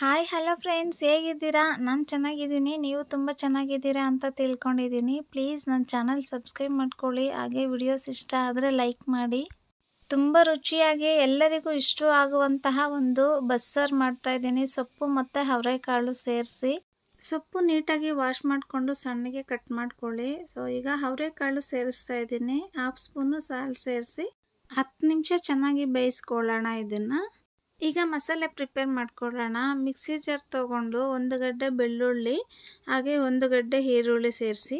Hi hello friends ಹೇಗಿದ್ದೀರಾ? ನಾನು ಚೆನ್ನಾಗಿದ್ದೀನಿ. ನೀವು ತುಂಬ ಚೆನ್ನಾಗಿದ್ದೀರಾ ಅಂತ ತಿಳ್ಕೊಂಡಿದ್ದೀನಿ. ಪ್ಲೀಸ್ ನನ್ನ ಚಾನಲ್ ಸಬ್ಸ್ಕ್ರೈಬ್ ಮಾಡ್ಕೊಳ್ಳಿ. ಹಾಗೆ ವಿಡಿಯೋಸ್ ಇಷ್ಟ ಆದರೆ ಲೈಕ್ ಮಾಡಿ. ತುಂಬ ರುಚಿಯಾಗಿ ಎಲ್ಲರಿಗೂ ಇಷ್ಟ ಆಗುವಂತಹ ಒಂದು ಬಸ್ಸಾರು ಮಾಡ್ತಾಯಿದ್ದೀನಿ ಸೊಪ್ಪು ಮತ್ತು ಅವರೆಕಾಳು ಸೇರಿಸಿ. ಸೊಪ್ಪು ನೀಟಾಗಿ ವಾಶ್ ಮಾಡಿಕೊಂಡು ಸಣ್ಣಗೆ ಕಟ್ ಮಾಡ್ಕೊಳ್ಳಿ. ಸೊ ಈಗ ಅವರೆಕಾಳು ಸೇರಿಸ್ತಾ ಇದ್ದೀನಿ. ಹಾಫ್ ಸ್ಪೂನು ಸಾಲ್ಟ್ ಸೇರಿಸಿ. ಹತ್ತು ನಿಮಿಷ ಚೆನ್ನಾಗಿ ಬೇಯಿಸ್ಕೊಳ್ಳೋಣ ಇದನ್ನು. ಈಗ ಮಸಾಲೆ ಪ್ರಿಪೇರ್ ಮಾಡ್ಕೊಳ್ಳೋಣ ಮಿಕ್ಸಿ ಜಾರ್ ತೊಗೊಂಡು ಒಂದು ಗಡ್ಡೆ ಬೆಳ್ಳುಳ್ಳಿ, ಹಾಗೆ ಒಂದು ಗಡ್ಡೆ ಈರುಳ್ಳಿ ಸೇರಿಸಿ.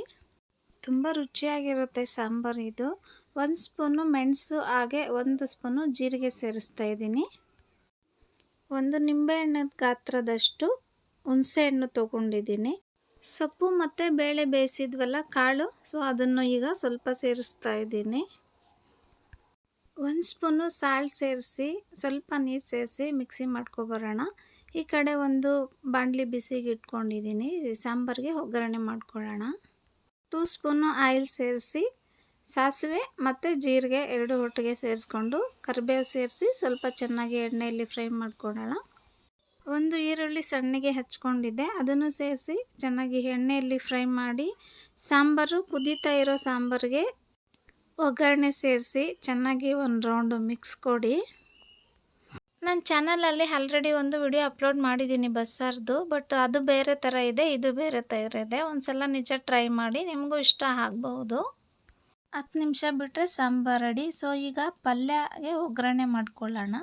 ತುಂಬ ರುಚಿಯಾಗಿರುತ್ತೆ ಸಾಂಬಾರು ಇದು. ಒಂದು ಸ್ಪೂನು ಮೆಣಸು, ಹಾಗೆ ಒಂದು ಸ್ಪೂನು ಜೀರಿಗೆ ಸೇರಿಸ್ತಾ ಇದ್ದೀನಿ. ಒಂದು ನಿಂಬೆಹಣ್ಣದ ಗಾತ್ರದಷ್ಟು ಹುಣಸೆಹಣ್ಣು ತೊಗೊಂಡಿದ್ದೀನಿ. ಸೊಪ್ಪು ಮತ್ತು ಬೇಳೆ ಬೇಯಿಸಿದ್ವಲ್ಲ, ಕಾಳು, ಸೊ ಅದನ್ನು ಈಗ ಸ್ವಲ್ಪ ಸೇರಿಸ್ತಾ ಇದ್ದೀನಿ. ಒಂದು ಸ್ಪೂನು ಸಾಲ್ಟ್ ಸೇರಿಸಿ, ಸ್ವಲ್ಪ ನೀರು ಸೇರಿಸಿ ಮಿಕ್ಸಿ ಮಾಡ್ಕೊಬರೋಣ. ಈ ಕಡೆ ಒಂದು ಬಾಣಲಿ ಬಿಸಿಗೆ ಇಟ್ಕೊಂಡಿದ್ದೀನಿ ಸಾಂಬಾರಿಗೆ ಒಗ್ಗರಣೆ ಮಾಡ್ಕೊಳ್ಳೋಣ. ಟೂ ಸ್ಪೂನು ಆಯಿಲ್ ಸೇರಿಸಿ, ಸಾಸಿವೆ ಮತ್ತು ಜೀರಿಗೆ ಎರಡು ಒಟ್ಟಿಗೆ ಸೇರಿಸ್ಕೊಂಡು ಕರಿಬೇವು ಸೇರಿಸಿ ಸ್ವಲ್ಪ ಚೆನ್ನಾಗಿ ಎಣ್ಣೆಯಲ್ಲಿ ಫ್ರೈ ಮಾಡ್ಕೊಳ್ಳೋಣ. ಒಂದು ಈರುಳ್ಳಿ ಸಣ್ಣಗೆ ಹಚ್ಕೊಂಡಿದ್ದೆ, ಅದನ್ನು ಸೇರಿಸಿ ಚೆನ್ನಾಗಿ ಎಣ್ಣೆಯಲ್ಲಿ ಫ್ರೈ ಮಾಡಿ, ಸಾಂಬಾರು ಕುದೀತಾ ಇರೋ ಸಾಂಬಾರಿಗೆ ಒಗ್ಗರಣೆ ಸೇರಿಸಿ ಚೆನ್ನಾಗಿ ಒಂದು ರೌಂಡು ಮಿಕ್ಸ್ ಕೊಡಿ. ನನ್ನ ಚಾನಲಲ್ಲಿ ಆಲ್ರೆಡಿ ಒಂದು ವಿಡಿಯೋ ಅಪ್ಲೋಡ್ ಮಾಡಿದ್ದೀನಿ ಬಸ್ಸಾರ್ದು, ಬಟ್ ಅದು ಬೇರೆ ಥರ ಇದೆ, ಇದು ಬೇರೆ ಥರ ಇದೆ. ಒಂದು ಸಲ ನಿಜ ಟ್ರೈ ಮಾಡಿ, ನಿಮಗೂ ಇಷ್ಟ ಆಗ್ಬೋದು. ಹತ್ತು ನಿಮಿಷ ಬಿಟ್ಟರೆ ಸಾಂಬಾರು ರೆಡಿ. ಸೊ ಈಗ ಪಲ್ಯಗೆ ಒಗ್ಗರಣೆ ಮಾಡ್ಕೊಳ್ಳೋಣ.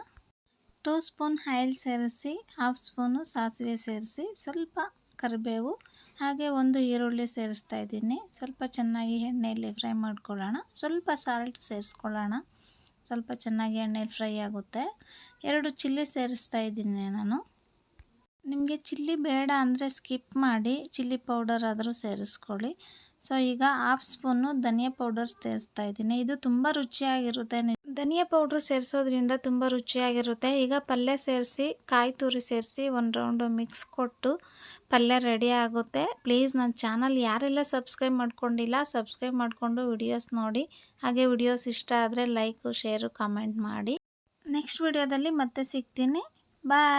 ಟೂ ಸ್ಪೂನ್ ಆಯಿಲ್ ಸೇರಿಸಿ ಹಾಫ್ ಸ್ಪೂನು ಸಾಸಿವೆ ಸೇರಿಸಿ, ಸ್ವಲ್ಪ ಕರಿಬೇವು, ಹಾಗೆ ಒಂದು ಈರುಳ್ಳಿ ಸೇರಿಸ್ತಾ ಇದ್ದೀನಿ. ಸ್ವಲ್ಪ ಚೆನ್ನಾಗಿ ಎಣ್ಣೆಯಲ್ಲಿ ಫ್ರೈ ಮಾಡ್ಕೊಳ್ಳೋಣ. ಸ್ವಲ್ಪ ಸಾಲ್ಟ್ ಸೇರಿಸ್ಕೊಳ್ಳೋಣ. ಸ್ವಲ್ಪ ಚೆನ್ನಾಗಿ ಎಣ್ಣೆಯಲ್ಲಿ ಫ್ರೈ ಆಗುತ್ತೆ. ಎರಡು ಚಿಲ್ಲಿ ಸೇರಿಸ್ತಾ ಇದ್ದೀನಿ ನಾನು. ನಿಮಗೆ ಚಿಲ್ಲಿ ಬೇಡ ಅಂದರೆ ಸ್ಕಿಪ್ ಮಾಡಿ, ಚಿಲ್ಲಿ ಪೌಡರ್ ಆದರೂ ಸೇರಿಸ್ಕೊಳ್ಳಿ. ಸೊ ಈಗ ಹಾಫ್ ಸ್ಪೂನು ಧನಿಯಾ ಪೌಡರ್ ಸೇರಿಸ್ತಾ ಇದ್ದೀನಿ. ಇದು ತುಂಬ ರುಚಿಯಾಗಿರುತ್ತೆ. ಧನಿಯಾ ಪೌಡ್ರು ಸೇರಿಸೋದ್ರಿಂದ ತುಂಬ ರುಚಿಯಾಗಿರುತ್ತೆ. ಈಗ ಪಲ್ಯ ಸೇರಿಸಿ, ಕಾಯಿ ತುರಿ ಸೇರಿಸಿ ಒಂದು ರೌಂಡು ಮಿಕ್ಸ್ ಕೊಟ್ಟು ಪಲ್ಯ ರೆಡಿ ಆಗುತ್ತೆ. ಪ್ಲೀಸ್ ನನ್ನ ಚಾನಲ್ ಯಾರೆಲ್ಲ ಸಬ್ಸ್ಕ್ರೈಬ್ ಮಾಡ್ಕೊಂಡಿಲ್ಲ ಸಬ್ಸ್ಕ್ರೈಬ್ ಮಾಡಿಕೊಂಡು ವಿಡಿಯೋಸ್ ನೋಡಿ. ಹಾಗೆ ವಿಡಿಯೋಸ್ ಇಷ್ಟ ಆದರೆ ಲೈಕು ಶೇರು ಕಮೆಂಟ್ ಮಾಡಿ. ನೆಕ್ಸ್ಟ್ ವಿಡಿಯೋದಲ್ಲಿ ಮತ್ತೆ ಸಿಗ್ತೀನಿ. ಬಾಯ್